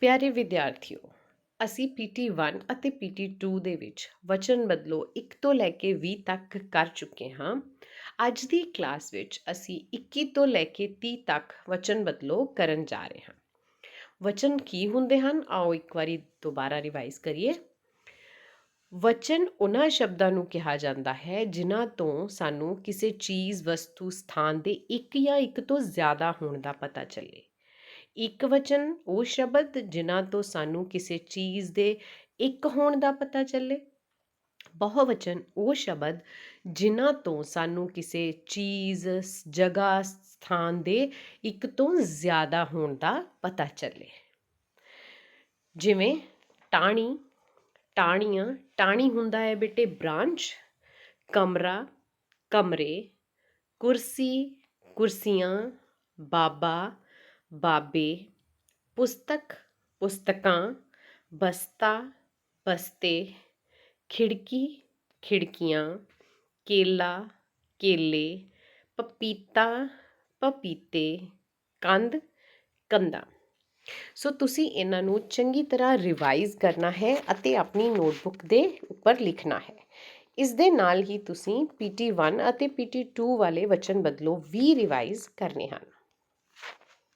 ਪਿਆਰੇ ਵਿਦਿਆਰਥੀਓ, ਅਸੀਂ PT1 ਅਤੇ PT2 ਦੇ ਵਿੱਚ ਵਚਨ ਬਦਲੋ 1 ਤੋਂ ਲੈ ਕੇ 20 ਤੱਕ ਕਰ ਚੁੱਕੇ ਹਾਂ। ਅੱਜ ਦੀ ਕਲਾਸ ਵਿੱਚ ਅਸੀਂ 21 ਤੋਂ ਲੈ ਕੇ 30 ਤੱਕ ਵਚਨ ਬਦਲੋ ਕਰਨ ਜਾ ਰਹੇ ਹਾਂ। ਵਚਨ ਕੀ ਹੁੰਦੇ ਹਨ? ਆਓ ਇੱਕ ਵਾਰੀ ਦੁਬਾਰਾ ਰਿਵਾਈਜ਼ ਕਰੀਏ। ਵਚਨ ਉਹਨਾਂ ਸ਼ਬਦਾਂ ਨੂੰ ਕਿਹਾ ਜਾਂਦਾ ਹੈ ਜਿਨ੍ਹਾਂ ਤੋਂ ਸਾਨੂੰ ਕਿਸੇ ਚੀਜ਼, ਵਸਤੂ, ਸਥਾਨ ਦੇ ਇੱਕ ਜਾਂ ਇੱਕ ਤੋਂ ਜ਼ਿਆਦਾ ਹੋਣ ਦਾ ਪਤਾ ਚੱਲੇ। ਇੱਕ ਵਚਨ, ਉਹ ਸ਼ਬਦ ਜਿਨ੍ਹਾਂ ਤੋਂ ਸਾਨੂੰ ਕਿਸੇ ਚੀਜ਼ ਦੇ ਇੱਕ ਹੋਣ ਦਾ ਪਤਾ ਚੱਲੇ। ਬਹੁਵਚਨ, ਉਹ ਸ਼ਬਦ ਜਿਨ੍ਹਾਂ ਤੋਂ ਸਾਨੂੰ ਕਿਸੇ ਚੀਜ਼ ਜਗ੍ਹਾ, ਸਥਾਨ ਦੇ ਇੱਕ ਤੋਂ ਜ਼ਿਆਦਾ ਹੋਣ ਦਾ ਪਤਾ ਚੱਲੇ। ਜਿਵੇਂ ਟਾਣੀ, ਟਾਣੀਆਂ, ਟਾਣੀ ਹੁੰਦਾ ਹੈ ਬੇਟੇ ਬ੍ਰਾਂਚ, ਕਮਰਾ, ਕਮਰੇ, ਕੁਰਸੀ, ਕੁਰਸੀਆਂ, ਬਾਬਾ ਬਾਬੇ, ਪੁਸਤਕ, ਪੁਸਤਕਾਂ, ਬਸਤਾ, ਬਸਤੇ, ਖਿੜਕੀ, ਖਿੜਕੀਆਂ, ਕੇਲਾ, ਕੇਲੇ, ਪਪੀਤਾ, ਪਪੀਤੇ ਕੰਧ ਕੰਧਾਂ। ਸੋ ਤੁਸੀਂ ਇਹਨਾਂ ਨੂੰ ਚੰਗੀ ਤਰ੍ਹਾਂ ਰਿਵਾਈਜ਼ ਕਰਨਾ ਹੈ ਅਤੇ ਆਪਣੀ ਨੋਟਬੁੱਕ ਦੇ ਉੱਪਰ ਲਿਖਣਾ ਹੈ। ਇਸ ਦੇ ਨਾਲ ਹੀ ਤੁਸੀਂ PT1 ਅਤੇ PT2 ਵਾਲੇ ਵਚਨ ਬਦਲੋ ਵੀ ਰਿਵਾਈਜ਼ ਕਰਨੇ ਹਨ।